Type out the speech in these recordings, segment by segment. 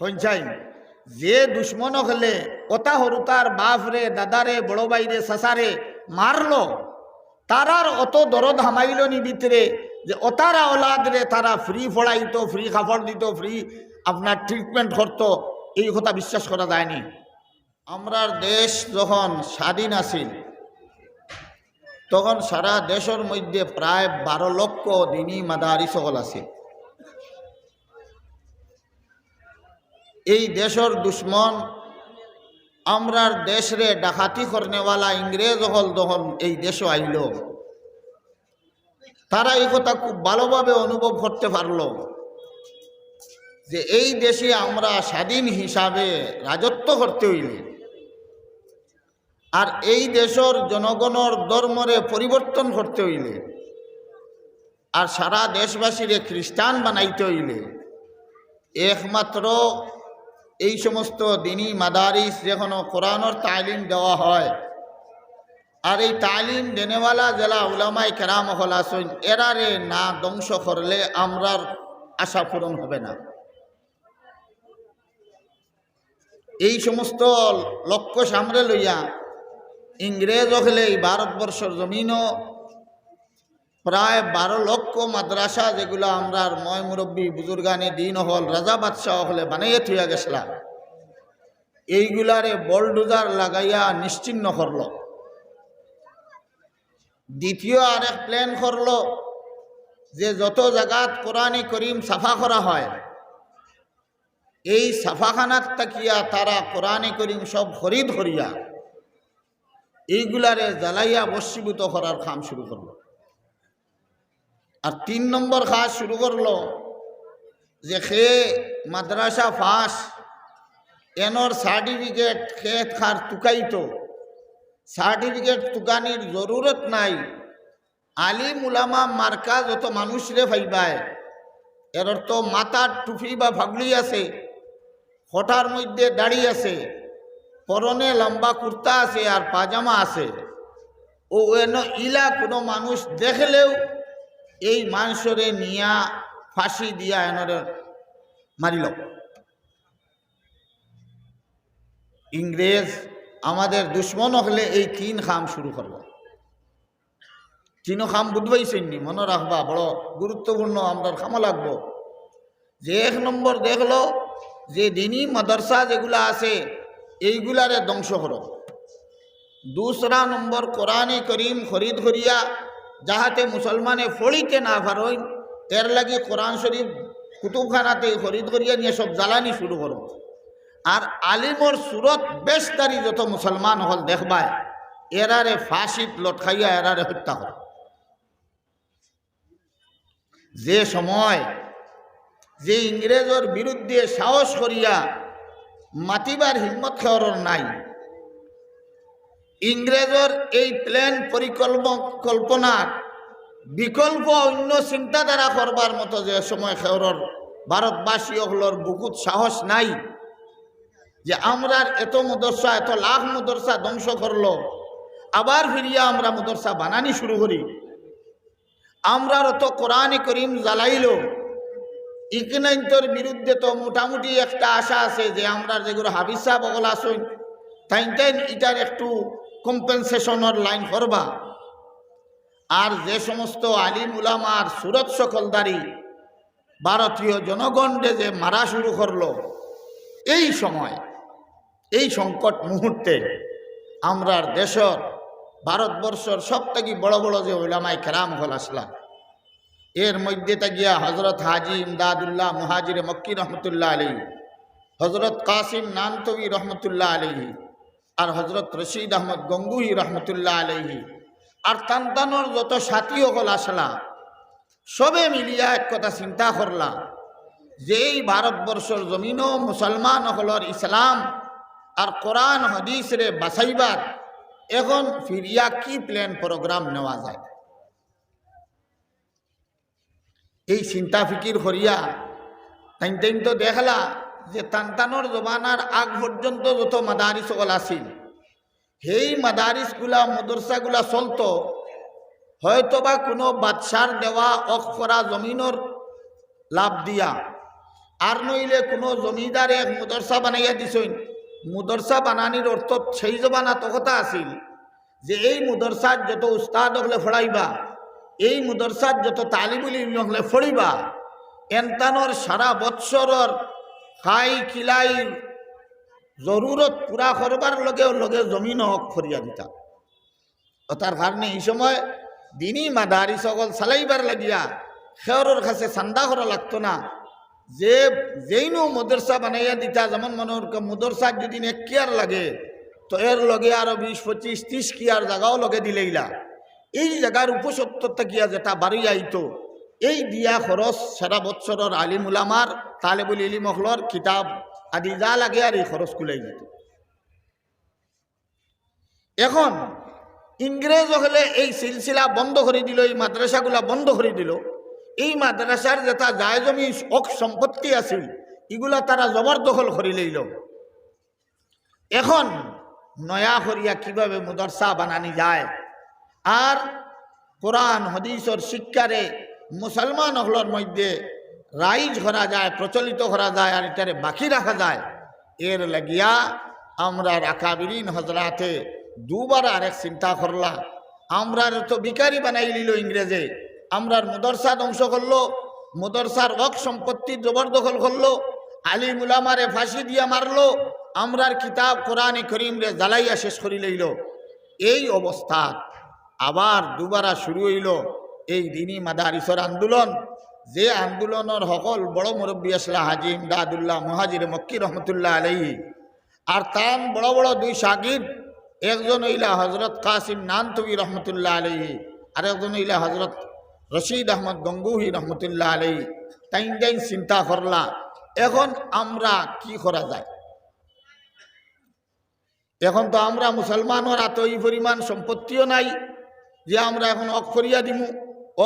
সঞ্চাই যে দুশ্মন হলে ওতা হরু তার বাপ রে দাদারে বড় বাইরে সাসারে মারলো। তারার অত দরদ হামাইল নি ভিতরে যে ওতারা ওলাদ রে তারা ফ্রি ফড়াইত ফ্রি খাবার দিত, ফ্রি আপনার ট্রিটমেন্ট করতো, এই কথা বিশ্বাস করা যায়নি। আমরার দেশ যখন স্বাধীন আছিল, তখন সারা দেশের মধ্যে প্রায় বারো লক্ষ দিনী মাদারি সকল আছে এই দেশর দুশ্মন, আমরার দেশরে ডাকাতি করনেওয়ালা ইংরেজ হল যখন এই দেশে আইল। তারা এই কথা খুব ভালোভাবে অনুভব করতে পারল যে এই দেশে আমরা স্বাধীন হিসাবে রাজত্ব করতে হইলে আর এই দেশের জনগণের ধর্মরে পরিবর্তন করতে হইলে আর সারা দেশবাসীরে খ্রিস্টান বানাইতে হইলে। একমাত্র এই সমস্ত দিনই মাদারিস যেখানে কোরআনর তালিম দেওয়া হয়, আর এই তালিম দেনেওয়ালা জেলা উলামাই কেরাম হল আসুন, এরারে না ধ্বংস করলে আমরার আশা পূরণ হবে না। এই সমস্ত লক্ষ্য সামনে লইয়া ইংরেজ হলে এই ভারতবর্ষের জমিনও প্রায় বারো লক্ষ মাদ্রাসা যেগুলো আমরা ময় মুরব্বী বুজুর্গানে দিন হল, রাজা বাদশাহ হলে বানাইয়া থইয়া গেছিলাম। এইগুলারে বলডুজার লাগাইয়া নিশ্চিন্ন করল। দ্বিতীয় আরেক প্ল্যান করল যে যত জায়গাত কোরআনী করিম সাফা করা হয়, এই সাফাখানাত তাকিয়া তারা কোরআনে করিম সব হরিদ হরিয়া এইগুলারে জ্বালাইয়া বস্মীভূত করার কাম শুরু করল। আর তিন নম্বর কাজ শুরু করল যে সে মাদ্রাসা ফাঁস, এনর সার্টিফিকেট খেত খার তুকাইতো সার্টিফিকেট তুকানির জরুরত নাই। আলিম উলামা মার্কা যত মানুষরে ফাইবায়। এর তো মাথার টুপি বা ভাগলি আছে হঠার মধ্যে দাড়ি আছে, পরনে লম্বা কুর্তা আছে আর পাজামা আছে। ও এন ইলা কোনো মানুষ দেখলেও এই মানুষরে নিয়া ফাঁসি দিয়া এনরে মারিল। ইংরেজ আমাদের দুশ্মন হলে এই তিন খাম শুরু করল তিনও খাম বুধবাইছেননি মনে রাখবা, বড় গুরুত্বপূর্ণ আমরা খামা লাগবো। যে এক নম্বর দেখল, যে দিনী মাদ্রাসা যেগুলা আছে, এইগুলারে ধ্বংস করো। দুসরা নম্বর কোরআনে করিম খরিদ করিয়া যাহাতে মুসলমানে ফড়িতে না পারইন এর লাগি কোরআন শরীফ কুতুবখানাতে খরিদ করিয়া নিয়ে সব জ্বালানি শুরু করো। আর আলিমর সুরত বেশদারি যত মুসলমান হল দেখবায়, এরারে ফাঁসিত লটকাইয়া এরারে হত্যা করে। যে সময় যে ইংরেজর বিরুদ্ধে সাহস করিয়া মাতিবার হিম্মত খেওয়ার নাই ইংরেজর এই প্ল্যান পরিকল্পনার বিকল্প অন্য চিন্তাধারা করবার মতো যে সময় খেওরর ভারতবাসী হলর বুকুত সাহস নাই, যে আমরার এত মদরসা, এত লাখ মদরসা ধ্বংস করল, আবার ফিরিয়া আমরা মদরসা বানানি শুরু করি। আমরার অত কোরআনে করিম জ্বালাইল ইকনাইন্তর বিরুদ্ধে তো মোটামুটি একটা আশা আছে যে আমরা যেগুলো হাবিসা সাহেব অগল আসুন তাই তাই এটার একটু কম্পেনসেশনের লাইন করবা। আর যে সমস্ত আলিম উলামার সুরত সকলদারি ভারতীয় জনগণকে যে মারা শুরু করল, এই সময়, এই সংকট মুহূর্তে আমরার দেশর, ভারতবর্ষর সব থেকে বড় বড় যে ওলামায় কেরাম হল আসলাম এর মধ্যে গিয়া হজরত হাজি ইমদাদুল্লাহ মুহাজির মক্কি রহমতুল্লাহ আলী হজরত কাসিম নানতবি রহমতুল্লাহ আলহি আর হজরত রশিদ আহমদ গঙ্গুহি রহমতুল্লাহ আলহি আর তান্তানোর যত সাথী হল আসলা, সবে মিলিয়া এক কথা চিন্তা করলা যে এই ভারতবর্ষর জমিনও মুসলমান হলর ইসলাম আর কোরআন হদিস রে বাসাইবার এখন ফিরিয়া কি প্ল্যান প্রোগ্রাম নেওয়া যায়? এই চিন্তা ফিকির করিয়া তাই তাই তো দেখলা যে তান্তানোর জমানার আগ পর্যন্ত যত মাদারিস সকল আছিল, সেই মাদারিসগুলা মদরসাগুলা চলতো, হয়তোবা কোনো বাদশার দেওয়া অখ করা জমিনের লাভ দিয়া। আর নইলে কোনো জমিদারে এক মুদরসা বানাইয়া দিছইন মুদরসা বানানির অর্থ সেই জবানা তো কথা আছিল, যে এই মুদরসার যত উস্তাদ হলে ফড়াইবা এই মুদরসার যত তালিবুল হলে ফড়িবা এনতানোর সারা বৎসরর খাই খিলাই জরুরত পুরা করবার লগে লগে জমিন হক ফরিয়া দিতা তার কারণে এই সময় দিনই মাদারি সকল চালাইবার লাগিয়া খেয়রের কাছে চান্দা করা লাগতো না। যে, যেইনো মদরসা বানাইয়া দিতা, যেমন মনে হর মদরসা যদি এক কিয়ার লাগে তো এর লগে আরও বিশ, পঁচিশ ত্রিশ কিয়ার জায়গাও লগে দিলেইলা। এই জায়গার উপসত্তরটা কিয়া যেটা বাড়ি আইতো এই দিয়া খরচ সারা বৎসরের আলিম উলামার তালেবুল ইলিম মহলর কিতাব আদি যা লাগে আর এই খরচ কুলাই যেত এখন ইংরেজ হলে এই সিলসিলা বন্ধ করে দিল, এই মাদ্রাসাগুলা বন্ধ করে দিল। এই মাদ্রাসার যেটা জায় জমি অক সম্পত্তি আছিল এগুলা তারা জবরদখল করে লইল এখন নয়া করিয়া কীভাবে মুদরসা বানানি যায়? আর কোরআন হদিসর শিক্ষারে মুসলমান হলর মধ্যে রাইজ করা যায়, প্রচলিত করা যায় আর এটারে বাকি রাখা যায়। এর লাগিয়া আমরা রাকাবিরিন হজরাতে দুবার আরেক চিন্তা করলা আমরার তো বিকারি বানাই লিল ইংরেজে। আমরার মদরসা ধ্বংস করল, মদরসার অক সম্পত্তি জবরদখল করল আলী মুলামারে ফাঁসি দিয়া মারলো, আমরার কিতাব কোরআনে করিম রে জ্বালাইয়া শেষ করি লইল। এই অবস্থা আবার দুবারা শুরু হইল। এই দিনই মাদারিসর আন্দোলন। যে আন্দোলনের সকল বড় মুরব্বী আসলা হাজিম দাদুল্লাহ মহাজির মক্কি রহমতুল্লাহ আলহি আর তান বড় বড় দুই শাকির একজন হইলা হজরত কাসিম নানতবি রহমতুল্লাহ আলহি আর একজন হইলা হজরত রশিদ আহমদ গঙ্গুহি রহমতুল্লাহ আলহি তাইন তাইন চিন্তা করলা, এখন আমরা কি করা যায়? এখন তো আমরা মুসলমানের এত এই পরিমাণ সম্পত্তিও নাই যে আমরা এখন অক্ষরিয়া দিমু।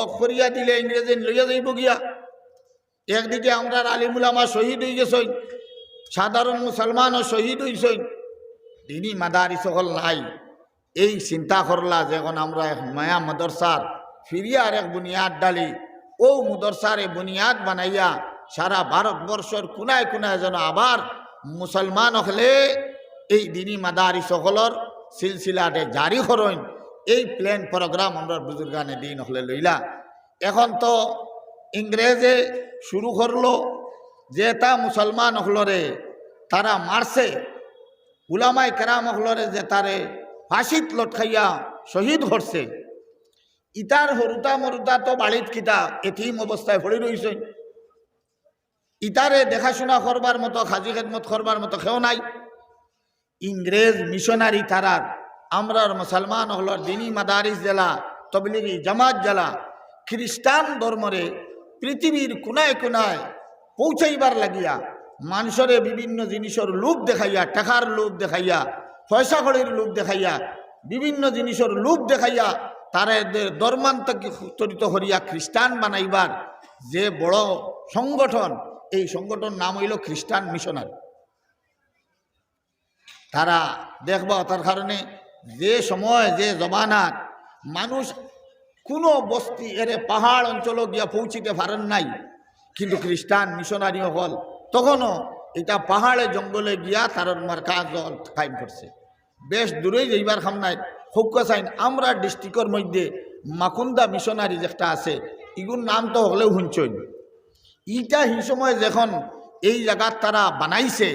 অক্ষরিয়া দিলে ইংরেজি লইয়া যাইব গিয়া। একদিকে আমরা আলিমুলামা শহীদ হয়ে গেছই, সাধারণ মুসলমানও শহীদ হইছই, দিনই মাদারি সকল নাই। এই চিন্তা করলা যে এখন আমরা এক মায়া মদরসার ফিরিয়া আর এক বুনিয়াদ ডালি, ও মুদরসার বুনিয়াদ বানাইয়া সারা ভারতবর্ষর কোনায় কোনায় যেন আবার মুসলমান হলে, এই দিনী মাদারি সকলর সিলসিলাটে জারি করইন এই প্ল্যান প্রোগ্রাম আমরা বুজুর্গানে দিন হলে লইলা। এখন তো ইংরেজে শুরু করল, যে তা মুসলমান হলরে তারা মারছে উলামাই কেরাম হলরে যে তারে ফাঁসিত লটকাইয়া শহীদ করছে ইতার হরুতা মরুতা তো বাড়িত কিতা এথিম অবস্থায় পড়ে রয়েছে ইতারে দেখাশোনা করবার মতো, খাজি খেদমত করবার মতো কেউ নাই। ইংরেজ মিশনারি তারার আমরার মুসলমান হলর দিনী মাদারিস জেলা, তবলিগি জামাত জেলা, খ্রিস্টান ধর্মরে পৃথিবীর কোনায় কোনায় পৌঁছাইবার লাগিয়া মানুষরে বিভিন্ন জিনিসের লোভ দেখাইয়া, টাকার লোভ দেখাইয়া পয়সা কড়ির লোভ দেখাইয়া, বিভিন্ন জিনিসের লোভ দেখাইয়া তারা ধর্মান্তরিত হরিয়া খ্রিস্টান বানাইবার যে বড় সংগঠন, এই সংগঠন নাম হইল খ্রিস্টান মিশনারি। তারা দেখবা তার কারণে যে সময়, যে জমানাত, মানুষ কোনো বস্তি, এরে পাহাড় অঞ্চল গিয়া পৌঁছিতে পারেন নাই। কিন্তু খ্রিস্টান মিশনারি হল, তখনও এটা পাহাড়ে জঙ্গলে গিয়া তার মার্কাজ কায়েম করছে। বেশ দূরেই যাইবার খাম নাই। হৌকা চাইন আমরা ডিস্ট্রিক্টর মধ্যে মাকুন্দা মিশনারি যেটা আছে ইগুর নাম তো হলেও শুনছই। ইটা সেই সময় যখন এই জায়গার তারা বানাইছে,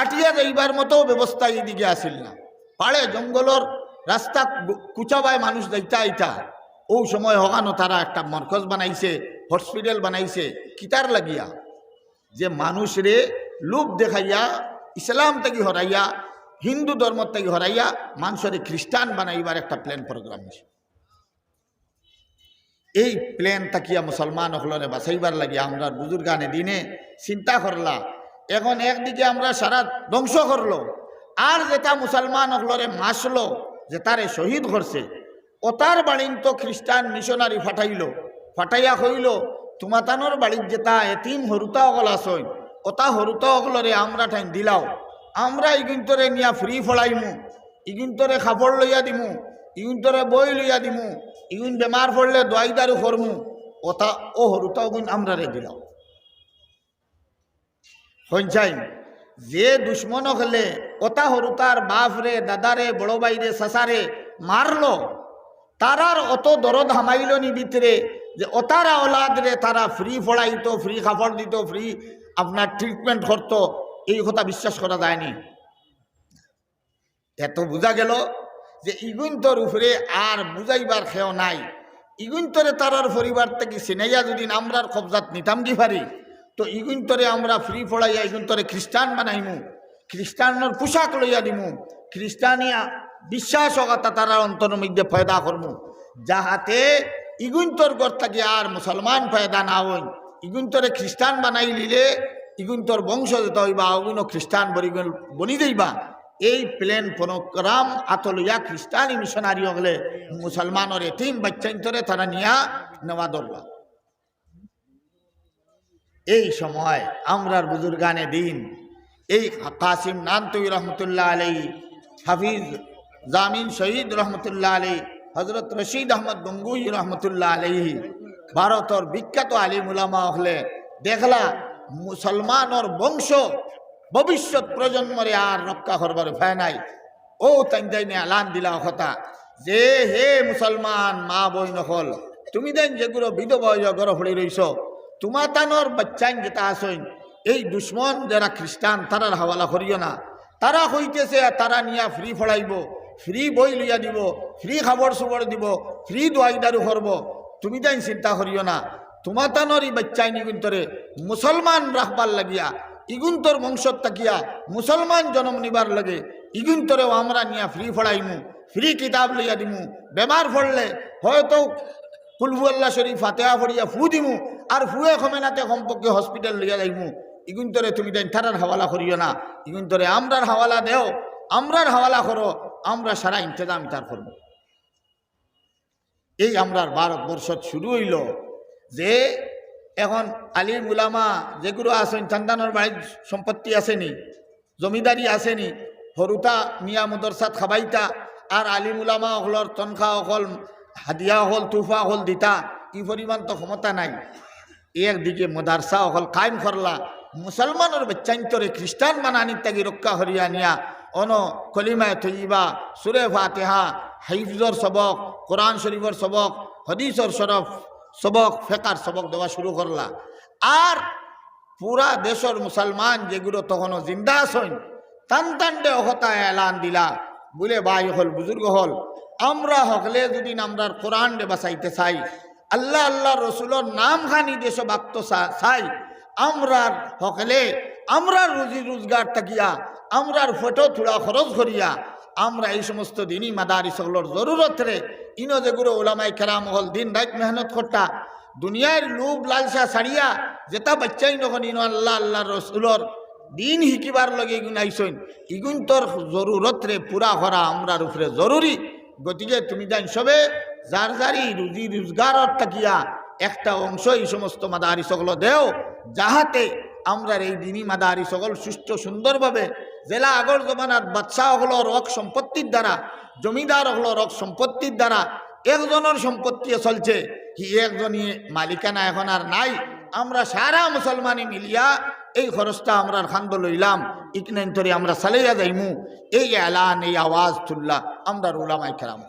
আটিয়া যাইবার মতো ব্যবস্থা এইদিকে আসিল না। পাড়ে জঙ্গলর রাস্তা কুচাবায় মানুষ যাইতা আইতা ও সময় হগানো তারা একটা মরকজ বানাইছে, হসপিটাল বানাইছে, কিতার লাগিয়া। যে মানুষ রে লোভ দেখাইয়া, ইসলাম থেকে হরাইয়া, হিন্দু ধর্ম থেকে হরাইয়া মানুষরে খ্রিস্টান বানাইবার একটা প্ল্যান প্রোগ্রাম হয়েছে এই প্লেন তাকিয়া মুসলমান হলরে বাঁচাইবার লাগিয়া আমরা বুজুর্গানে দিনে চিন্তা করলা, এখন একদিকে আমরা সারা ধ্বংস করল আর যেটা মুসলমান হলরে মাসলো, যে তারে শহীদ করছে ওতার বাড়িন তো খ্রিস্টান মিশনারি ফাটাইল। ফাটাইয়া হইল তোমাতানোর বাড়ির যেটা এতিম হরুতা অগল আসইন, ওতা হরুতা অগলরে আমরা ঠাইন দিলাও। আমরা ইগুন্তরে নিয়া ফ্রি ফলাইমু, ইগুন্তরে খাপড় লইয়া দিমু, ইগুন্তরে বই লইয়া দিমু, ইগুন বেমার পড়লে দোয়াই দারু করমু ওতা, ও হরুতা গুণ আমরা রে দিলাও সঞ্চাই যে দুশ্মন হলে ওতা হরু তার বাপরে, দাদারে বড় বাইরে সাসারে মারলো। তারার অত দরদ হামাইল নি ভিতরে যে ওতারা ওলাদরে তারা ফ্রি ফড়াইত ফ্রি খাবার দিত, ফ্রি আপনার ট্রিটমেন্ট করত, এই কথা বিশ্বাস করা যায়নি। এত বোঝা গেল যে ইগুন্তর উপরে আর বুঝাইবার খেও নাই। ইগুন্তরে তারার পরিবার থেকে সিনাইয়া যদি আমরার কবজাত নিতাম কি পারি? তো ইগুন্তরে আমরা ফ্রি ফড়াইয়া ইগুন্তরে খ্রিস্টান বানাইমু। খ্রিস্টানের পোশাক লইয়া দিমু। খ্রিস্টানিয়া বিশ্বাস অগাতা তারার অন্তর মধ্যে ফয়দা করমু। যাহাতে ইগুন্তর গড় থাকি আর মুসলমান ফয়দা না হইন। ইগুন্তরে খ্রিস্টান বানাই লিলে ইগুন্তর বংশ যেতে হইবা অগুনো খ্রিস্টান বনি বনি দেইবা এই প্লেন প্রোগ্রাম আতলইয়া খ্রিস্টানি মিশনারি হলে মুসলমানের এটিম বাচ্চান্তরে তারা নিয়া নেওয়া দরলা এই সময় আমরার বুজুর্গানে দিন। এই কাসিম নান্তই রহমতুল্লাহ আলাই হাফিজ জামিন শহীদ রহমতুল্লাহ আলাই হজরত রশিদ আহমদ গঙ্গুই রহমতুল্লাহ আলাইহি, ভারতর বিখ্যাত আলিম উলামা হলে দেখলা মুসলমানর বংশ ভবিষ্যৎ প্রজন্মরে আর রক্ষা করবার ভয় নাই। ও তাই তাইনে আলান দিলা কথা যে, হে মুসলমান মা বই নকল তুমি দেন যেগুলো বিধবা গর হয়ে রইছ তোমা তানোর বাচ্চাইন যেটা আসইন এই দুশ্মন যারা খ্রিস্টান তারার হাওয়ালা করিও না। তারা হইতেছে তারা নিয়া ফ্রি ফড়াইব, ফ্রি বই লইয়া দিব, ফ্রি খাবার সুবর দিব, ফ্রি দোয়াইদারু করব। তুমি তাই চিন্তা করিও না। তোমা তানোর এই বাচ্চাই নিগুন্তরে মুসলমান রাখবার লাগিয়া, ইগুন্তর বংশত তাকিয়া মুসলমান জন্ম নিবার লাগে, ইগুন্তরেও আমরা নিয়া ফ্রি ফড়াইমু, ফ্রি কিতাব লইয়া দিমু। বেমার ফড়লে হয়তো কুলফু আল্লাহ শরীফ, ফাতেহা ফড়িয়া ফু দিমু, আর ফুয়ে খমেনাতে কমপক্ষে হসপিটাল লইয়া যাইমু। ইগুন্তরে তুমি তাই হাওয়ালা করিও না, ইগুন্তরে আমরার হাওয়ালা দেও, আমরার হাওয়ালা করো, আমরা সারা ইন্তজাম তার করব। এই আমরার ভারতবর্ষত শুরু হইল যে এখন আলিম উলামা যেগুলো আছেন, চান্দানোর বাড়ির সম্পত্তি আসেনি, জমিদারি আসেনি, হরুতা মিয়া মদরসাত খাবাইতা, আর আলিম উলামা হলর তনখা অকল হাদিয়া হল, তুফা হল, দিতা, ই পরিমাণ তো ক্ষমতা নাই। একদিকে মদারসা অকল কায়েম করলা, মুসলমানের বাচ্চান্তরে খ্রিস্টান বানানি তাগি রক্ষা হরিয়া নিয়া, অন কলিমায় থইবা সুরে ফাতেহা হাইফজর সবক, কোরআন শরীফর সবক, হদিসর সরফ সবক, ফেকার সবক দেওয়া শুরু করলা। আর পুরা দেশের মুসলমান যেগুলো তখনও জিন্দা আসইন টান টান্ডে অহতা এলান দিলা। বলে, ভাই, হল, বুজুর্গ হল আমরা হকলে যদি আমরার কোরআন বাসাইতে চাই, আল্লাহ আল্লাহ রসুলোর নাম খানি দেশ বাক্ত চাই আমরার হকলে আমরার রুজি রোজগার থাকিয়া, আমরার ফটো থোড়া খরচ করিয়া, আমরা এই সমস্ত দিনই মাদারি সকলের জরুরত রে ইনো যেগুলো ওলামাই খেরাম হল দিন রাত মেহনত করতা, দুনিয়ার লোভ লালসা ছাড়িয়া, যেটা বাচ্চাই নখন ইনো আল্লাহ আল্লাহ রসুলর দিন শিকিবার লগে ইগুন আইসইন, ইগুন তোর জরুরত রে পুরা করা আমরার উপরে জরুরি। গতিকে তুমি জান সবে যার যারি রুজি রোজগারত থাকিয়া একটা অংশ এই সমস্ত মাদারি সকল দেও, যাহাতে আমরা এই দিনই মাদারি সকল সুস্থ সুন্দরভাবে জেলা আগর জমানার বাদশাহ হল রক সম্পত্তির দ্বারা জমিদার হল রক সম্পত্তির দ্বারা একজনের সম্পত্তি চলছে কি একজনই মালিকানা এখন আর নাই। আমরা সারা মুসলমানি মিলিয়া এই খরচটা আমরা খান্দ লইলাম। ইকনেন তরে আমরা সালাইয়া যাইমু। এই এলান, এই আওয়াজ তুল্লা, আমরা রুলামাই খেলাম